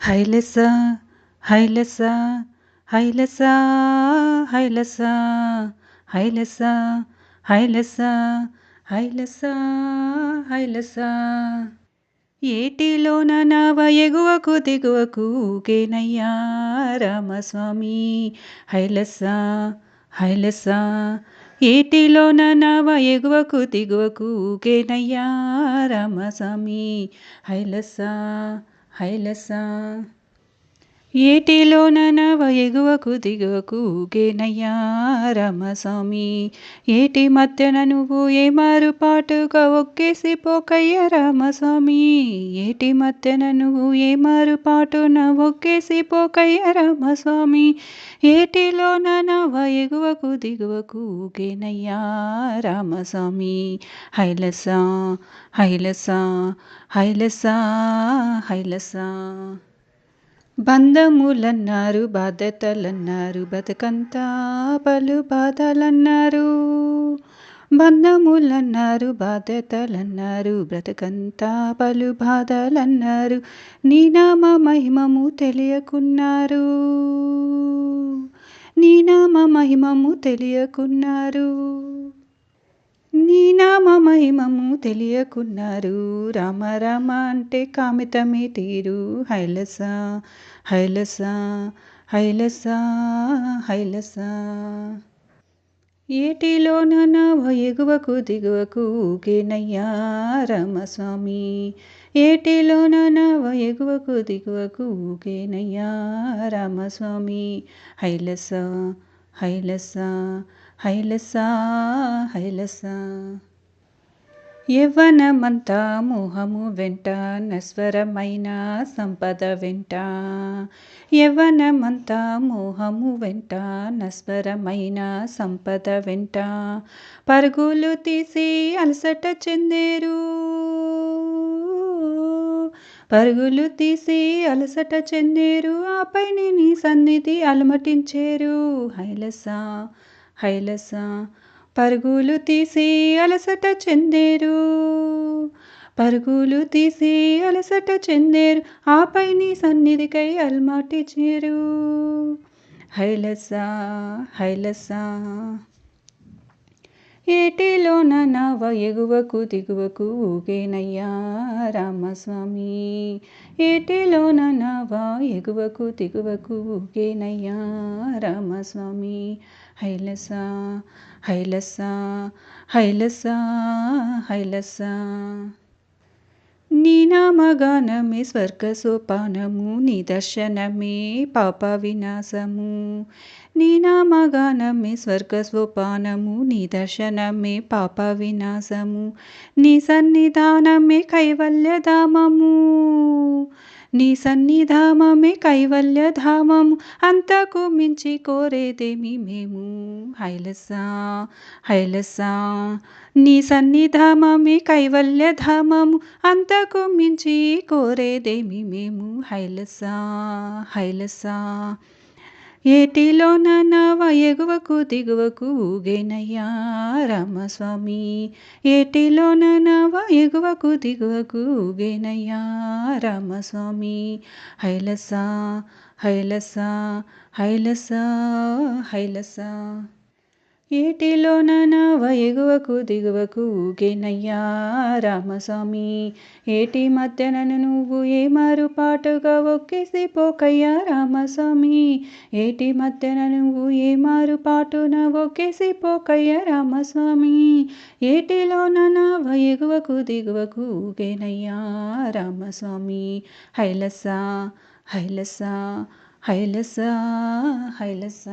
హైలెస హైలెస హైలెస హైలెస హైలెస హైలెస హైలెస హైలెస ఏటిలోన నవ ఎగువకు దిగువకు కేనయ్యా రామస్వామి హైలెస హైలెస ఏటిలోన నవ ఎగువకు దిగువకు కేనయ్యా రామస్వామి హైలెస 嗨，李三。నవ ఎగువకు దిగువకు ఊగేనయ్యా రామస్వామి. ఏటి మధ్యన నువ్వు ఏ మారుపాటుగా ఒక్కేసి పోకయ్య రామస్వామి. ఏటి మధ్యన నువ్వు ఏ మారుపాటున ఒక్కేసి పోకయ్య రామస్వామి. ఏటిలోన నవ ఎగువకు దిగువకు ఊగేనయ్యా రామస్వామి. హైలస హైలస హైలస హైలస. బంధములన్నారు బాధ్యతలన్నారు బతుకంతా పలు బాధలన్నారు. బంధములన్నారు బాధ్యతలన్నారు బ్రతకంతా పలు బాధలన్నారు. నీ నామ మహిమము తెలియకున్నారు. నీ నామ మహిమము తెలియకున్నారు. మహిమము తెలియకున్నారు. రామ రామ అంటే కామితమే తీరు. హైలస హైలస హైలస హైలస. ఏటిలోన నవ ఎగువకు దిగువకు ఊగేనయ్యా రామస్వామి. ఏటిలోన నవ ఎగువకు దిగువకు ఊగేనయ్యా రామస్వామి. హైలస హైలస హైలస హైలస. యవ్వనమంతా మోహము వెంట నస్వరమైన సంపద వెంట. యవ్వనమంతా మోహము వెంట నస్వరమైన సంపద వెంట. పరుగులు తీసి అలసట చెందేరు. పరుగులు తీసి అలసట చెందేరు. ఆపై నీ సన్నిధి అలమటించేరు. హైలస హైలస. పరుగులు తీసి అలసట చెందేరు. పరుగులు తీసి అలసట చెందేరు. ఆపై నీ సన్నిధికై అల్మాటి చేరు. హైలస హైలసా ఏటిలోన నవ ఎగువకు దిగువకు ఊగేనయ్యా రామస్వామి. ఏటిలోన నవ ఎగువకు దిగువకు ఊగేనయ్యా రామస్వామి. హైలస హైలస హైలస హైలస. నీ నామగానమే స్వర్గ సోపానము నీ దర్శనమే పాప వినాశము నీ నామగానమే స్వర్గ సోపానము నీ దర్శనమే పాప వినాశము నీ సన్నిధానమే కైవల్యధామము నీ సన్నిధామమే కైవల్యధామము అంతకు మించి కోరేదేమి మేము. హైలస హైలస నీ సన్నిధామమే కైవల్యధామము అంతకు మించి కోరేదేమి మేము. హైలస హైలస ఏటిలోన నవ ఎగువకు దిగువకు ఊగేనయ్యా రామస్వామి. ఏటిలోన నవ ఎగువకు దిగువకు ఊగేనయ్యా రామస్వామి. హైలసా హైలసా హైలసా హైలసా. ఏటిలోన నవ ఎగువకు దిగువకు ఊగేనయ్యా రామస్వామి. ఏటి మధ్యన నువ్వు ఏ మారుపాటుగా ఒక్కేసి పోకయ్యా రామస్వామి. ఏటి మధ్యన నువ్వు ఏ మారుపాటున ఒక్కేసి పోకయ్యా రామస్వామి. ఏటిలోన నవ ఎగువకు దిగువకు ఊగేనయ్యా రామస్వామి. హైలస హైలస హైలస హైలస